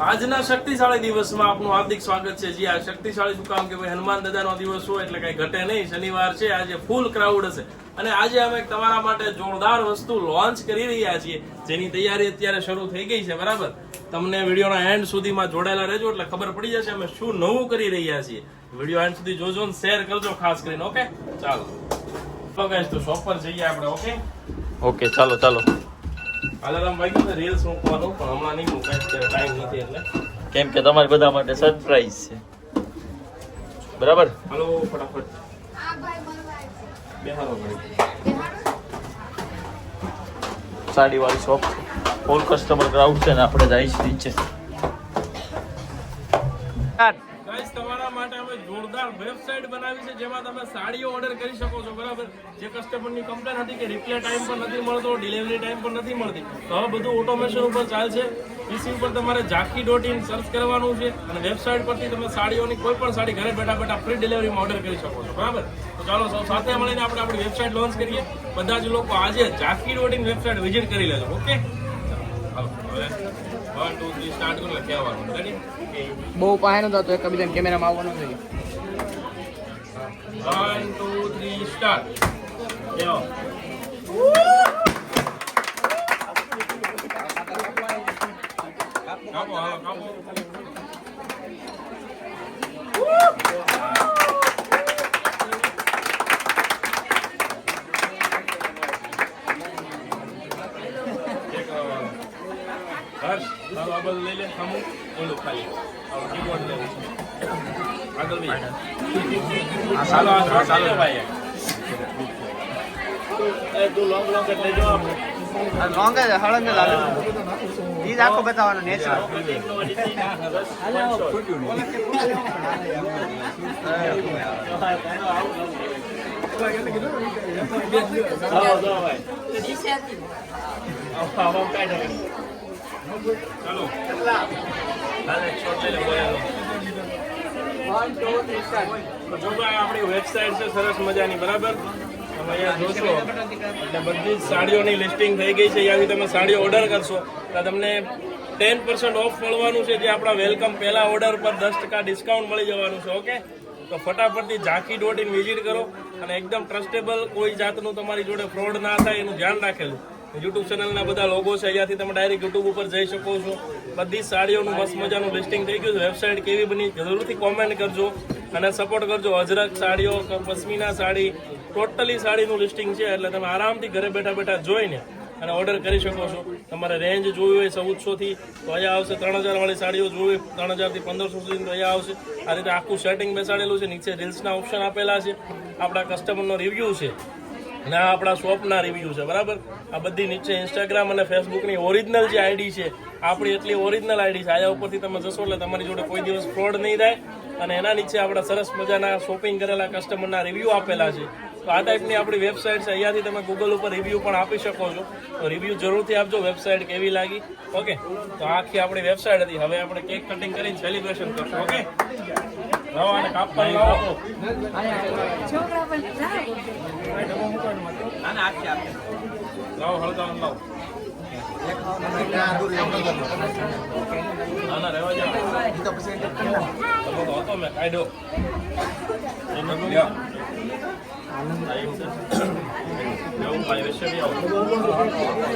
આજના શક્તિશાળી દિવસમાં આપનું હાર્દિક સ્વાગત છે. જી આ શક્તિશાળી શું કામ કે ભાઈ હનુમાન દાદાનો દિવસ હોય એટલે કઈ ઘટે નહીં. શનિવાર છે આજે ફૂલ ક્રાઉડ હશે. અને આજે અમે તમારા માટે જોરદાર વસ્તુ લોન્ચ કરી રહ્યા છીએ. જેની તૈયારી અત્યારે શરૂ થઈ ગઈ છે બરાબર? તમને વિડીયોના એન્ડ સુધીમાં જોડાયેલા રહેજો એટલે ખબર પડી જશે અમે શું નવું કરી રહ્યા છીએ. વીડિયો એન્ડ સુધી જોજો ને શેર કરજો ખાસ કરીને ઓકે ચાલો. તો guys, તો શોપ પર જઈએ આપણે ઓકે ઓકે ચાલો ચાલો. અલાર્મ વાગ્યું છે રીલ્સ મૂકવાનું પણ હમણાં નહીં મૂકાય ટાઈમ નથી એટલે. કેમ કે તમારે બધા માટે સરપ્રાઈઝ છે. બરાબર? હાલો ફટાફટ. બેહારો સાડી વાળી શોપ ફૂલ કસ્ટમર ક્રાઉડ છે ને આપણે જઈશ નીચે. Guys, તમારા માટે અમે જોરદાર વેબસાઇટ બનાવી છે જેમાં તમે સાડીઓ ઓર્ડર કરી શકો છો બરાબર? જે કસ્ટમરની કમ્પ્લેન હતી કે રિપ્લે ટાઈમ પર નથી મળતો ડિલિવરી ટાઈમ પર નથી મળતી. તો હવે બધું ઓટોમેશન ઉપર ચાલશે. પીસી ઉપર તમારે ઝાંખી ડોટ ઇન સર્ચ કરવાનું છે અને વેબસાઇટ પરથી તમે સાડીઓની કોઈ પણ સાડી ઘરે બેઠા બેઠા ફ્રી ડિલિવરીમાં ઓર્ડર કરી શકો છો બરાબર? તો ચાલો સૌ સાથે મળીને આપણે આપણી વેબસાઇટ લોન્ચ કરીએ. બધા જ લોકો આજે ઝાંખી ડોટ ઇન વેબસાઇટ વિઝિટ કરી લેજો ઓકે ચાલો હવે વન ટુ થ્રી સ્ટાર્ટ કરો એટલે કહેવાનું રેડી બહુ પાસે નતો તો એક બીજા કેમેરામાં આવવાનો છે. કાપો કાપો બધું લઈ લે સામું ઓલું ખાલી. આ કીબોર્ડ લેવું છે આગળ ભાઈ ચાલો આ ચાલો ભાઈ. એ તું લોંગ લોંગ જો લોંગ હળંગ જ હાલે. ઈ જ આખો બતાવવાનો નેચરલ ચાલો. ભાઈ આપણી વેબસાઇટ છે સરસ મજાની બરાબર? તમે અહીંયા જોશો. એટલે બધી જ સાડીઓની લિસ્ટિંગ થઈ ગઈ છે. અહીંયાથી તમે સાડીઓ ઓર્ડર કરશો. તો તમને ટેન પર્સન્ટ ઓફ મળવાનું છે જે આપણા વેલકમ પહેલા ઓર્ડર પર દસ ટકા ડિસ્કાઉન્ટ મળી જવાનું છે ઓકે? તો ફટાફટથી ઝાંખી ડોટ ઇન વિઝિટ કરો. અને એકદમ ટ્રસ્ટેબલ કોઈ જાતનું તમારી જોડે ફ્રોડ ના થાય એનું ધ્યાન રાખેલું. યુટ્યુબ ચેનલના બધા લોગો છે. અહીંયાથી તમે ડાયરેક્ટ યુટ્યુબ ઉપર જઈ શકો છો. બધી સાડીઓનું મસ્ત મજાનું લિસ્ટિંગ થઈ ગયું છે. વેબસાઇટ કેવી બની જરૂરથી કોમેન્ટ કરજો અને સપોર્ટ કરજો. અજરક સાડીઓ, પશ્મિના સાડી ટોટલી સાડીનું લિસ્ટિંગ છે. એટલે તમે આરામથી ઘરે બેઠા બેઠા જોઈને અને ઓર્ડર કરી શકો છો. તમારે રેન્જ જોવી હોય ચૌદસોથી તો અહીંયા આવશે ત્રણ હજારવાળી સાડીઓ જોવી ત્રણ હજારથી પંદરસો સુધી તો અહીંયા આવશે. આ રીતે આખું સેટિંગ બેસાડેલું છે. નીચે રીલ્સના ઓપ્શન આપેલા છે. આપણા કસ્ટમરનો રિવ્યૂ છે. અને આ આપણા શોપના રિવ્યૂ છે, બરાબર? આ બધી નીચે ઇન્સ્ટાગ્રામ અને ફેસબુકની ઓરિજિનલ જે આઈડી છે, આપણી એટલી ઓરિજિનલ આઈડી છે. આયા ઉપરથી તમે જશો એટલે તમારી જોડે કોઈ દિવસ ફ્રોડ નહીં થાય. અને એના નીચે આપણા સરસ મજાના શોપિંગ કરેલા કસ્ટમરના રિવ્યૂ આપેલા છે. તો આ ટાઈપની આપણી વેબસાઇટ છે. અહીંયાથી તમે ગૂગલ ઉપર રિવ્યૂ પણ આપી શકો છો. તો રિવ્યૂ જરૂરથી આપજો. વેબસાઇટ કેવી લાગી? ઓકે તો આખી આપણી વેબસાઇટ હતી. હવે આપણે કેક કટિંગ કરીને સેલિબ્રેશન કરશું. ઓકે લાવો અને કાપવા લાવો લાવો હળગાવ લાવો ના ના રહેવા જાઓ તમે તો હતો મેં કાઢ્યો એને લ્યો. ટાઈમ છે. લેવું ભાઈ વિશે બી આવો.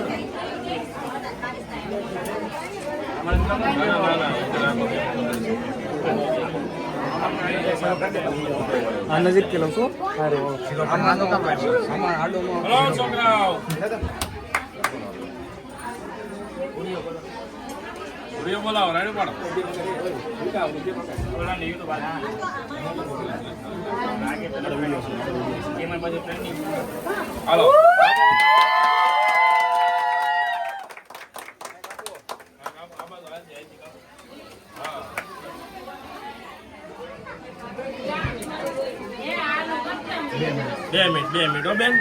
આ નજીક કે લઉં છું. બોલાવો રાડ્યો પાડો. હાલો. બે મિનિટ બે મિનિટ હો બેન.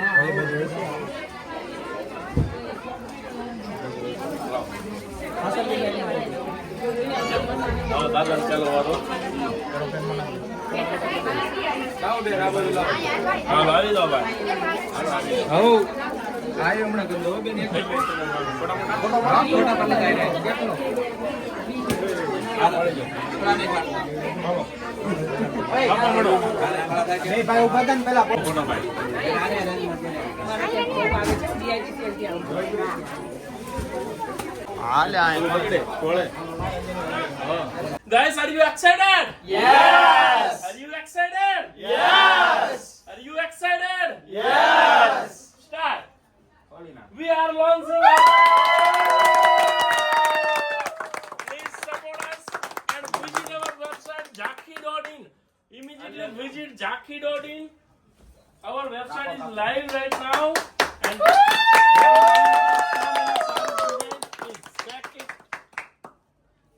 દાદા ચાલો વારો હાલો આવી જાઓ ભાઈ. હો આયો હમણાં ગંદો બેન એક ફોટા ફોટા ફોટા જાય હતા ને Guys, are you excited? Yes. Are you excited? Yes. Are you excited? Yes. Start. We are launching. Please support us and visit our website jaki.in. Immediately visit Our website is live right now and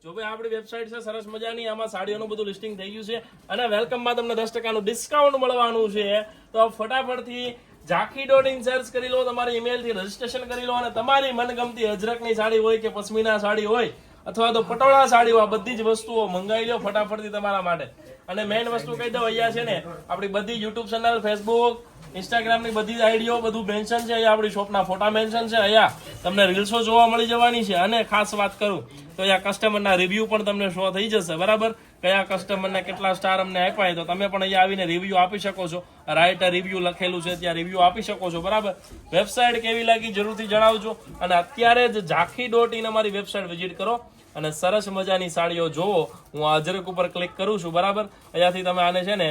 જો ભાઈ આપણી website છે સરસ મજાની આમાં સાડીઓનું બધું listing થઈ ગયું છે અને વેલકમમાં તમને દસ ટકાનું ડિસ્કાઉન્ટ મળવાનું છે તો ફટાફટથી ઝાંખી ડોટ ઇન સર્ચ કરી લો તમારી ઈમેલથી રજીસ્ટ્રેશન કરી લો અને તમારી મનગમતી અજરકની સાડી હોય કે પશ્મિના સાડી હોય અથવા તો પટોળા સાડીઓ, આ બધી જ વસ્તુઓ મંગાવી લો ફટાફટથી તમારા માટે. અને મેઇન વસ્તુ કહી દઉં, અહીંયા છે ને, આપણી બધી યુટ્યુબ ચેનલ ફેસબુક ઇન્સ્ટાગ્રામની બધી આઈડીઓ બધું મેન્શન છે. અહીંયા આપણી શોપના ફોટા મેન્શન છે. અહીંયા તમને રીલ્સો જોવા મળી જવાની છે. અને ખાસ વાત કરું, તો અહીંયા કસ્ટમરના રિવ્યૂ પણ તમને શો થઈ જશે. બરાબર? કયા કસ્ટમરને કેટલા સ્ટાર અમને આપ્યા તો તમે પણ અહીંયા આવીને રિવ્યૂ આપી શકો છો. રાઇટર રિવ્યૂ લખેલું છે, ત્યાં રિવ્યૂ આપી શકો છો. બરાબર? વેબસાઇટ કેવી લાગી જરૂરથી જણાવજો. અને અત્યારે જ ઝાંખી ડોટ ઇન અમારી વેબસાઇટ વિઝિટ કરો. અને સરસ મજાની સાડીઓ જુઓ હું આ અજરક ઉપર ક્લિક કરું છું, બરાબર? અહીંયાથી તમે આને છે ને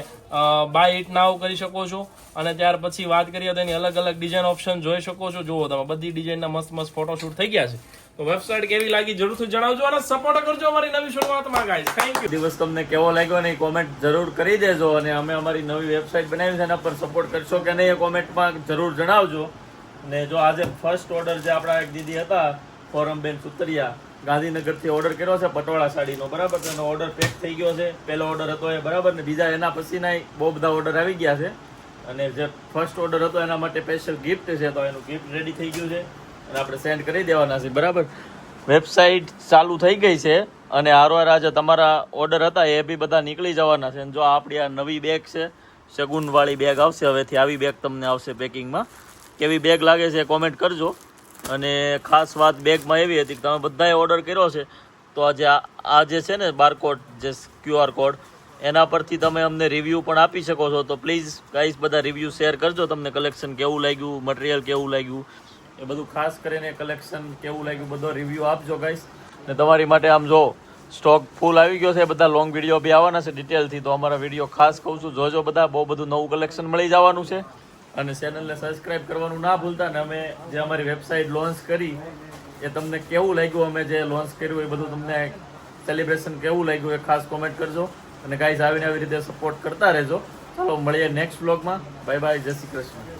બાય ઇટ નાવ કરી શકો છો. અને ત્યાર પછી વાત કરીએ તો એની અલગ અલગ ડિઝાઇન ઓપ્શન જોઈ શકો છો. જુઓ તમે, બધી ડિઝાઇનના મસ્ત મસ્ત ફોટોશૂટ થઈ ગયા છે. તો વેબસાઇટ કેવી લાગી જરૂરથી જણાવજો અને સપોર્ટ કરજો અમારી નવી શરૂઆતમાં ગાઈઝ થેન્ક યુ દિવસ તમને કેવો લાગ્યો ને કોમેન્ટ જરૂર કરી દેજો અને અમે અમારી નવી વેબસાઇટ બનાવી છે એના પર સપોર્ટ કરશો કે નહીં એ કોમેન્ટમાં જરૂર જણાવજો. ને જો આજે ફર્સ્ટ ઓર્ડર જે આપણા એક દીદી હતા, ફોરમબેન સુતરિયા ગાંધીનગરથી ઓર્ડર કર્યો છે પટોળા સાડીનો. બરાબર એનો ઓર્ડર પેક થઈ ગયો છે. પહેલો ઓર્ડર હતો એ. બરાબર ને? બીજા એના પછીના બહુ બધા ઓર્ડર આવી ગયા છે. અને જે ફર્સ્ટ ઓર્ડર હતો એના માટે સ્પેશિયલ ગિફ્ટ છે, તો એનું ગિફ્ટ રેડી થઈ ગયું છે. અને આપણે સેન્ડ કરી દેવાના છે. બરાબર? વેબસાઇટ ચાલુ થઈ ગઈ છે. અને હારવાર આજે તમારા ઓર્ડર હતા, એ બી બધા નીકળી જવાના છે. અને જો આપણી આ નવી બેગ છે, શગુનવાળી બેગ આવશે. હવેથી આવી બેગ તમને આવશે પેકિંગમાં કેવી બેગ લાગે છે કોમેન્ટ કરજો. અને ખાસ વાત બેગમાં એવી હતી કે તમે બધાએ ઓર્ડર કર્યો છે, તો આજે આ જે છે ને બારકોડ જે ક્યુઆર કોડ એના પરથી તમે અમને રિવ્યૂ પણ આપી શકો છો. તો પ્લીઝ ગાઈસ બધા રિવ્યૂ શેર કરજો. તમને કલેક્શન કેવું લાગ્યું મટીરિયલ કેવું લાગ્યું, એ બધું ખાસ કરીને કલેક્શન કેવું લાગ્યું, બધો રિવ્યૂ આપજો ગાઈસ ને તમારી માટે આમ જો સ્ટોક ફૂલ આવી ગયો છે બધા લોંગ વીડિયો બી આવવાના છે ડિટેલથી તો અમારા વીડિયો ખાસ કહું છું, જોજો બધા, બહુ બધું નવું કલેક્શન મળી જવાનું છે. અને ચેનલને સબસ્ક્રાઇબ કરવાનું ના ભૂલતા ને અમે જે અમારી વેબસાઇટ લોન્ચ કરી, એ તમને કેવું લાગ્યું? અમે જે લોન્ચ કર્યું એ બધું તમને સેલિબ્રેશન કેવું લાગ્યું એ ખાસ કોમેન્ટ કરજો. અને ગાઈઝ આવીને આવી રીતે સપોર્ટ કરતા રહેજો. ચાલો, મળીએ નેક્સ્ટ બ્લોગમાં બાય બાય જય શ્રી કૃષ્ણ.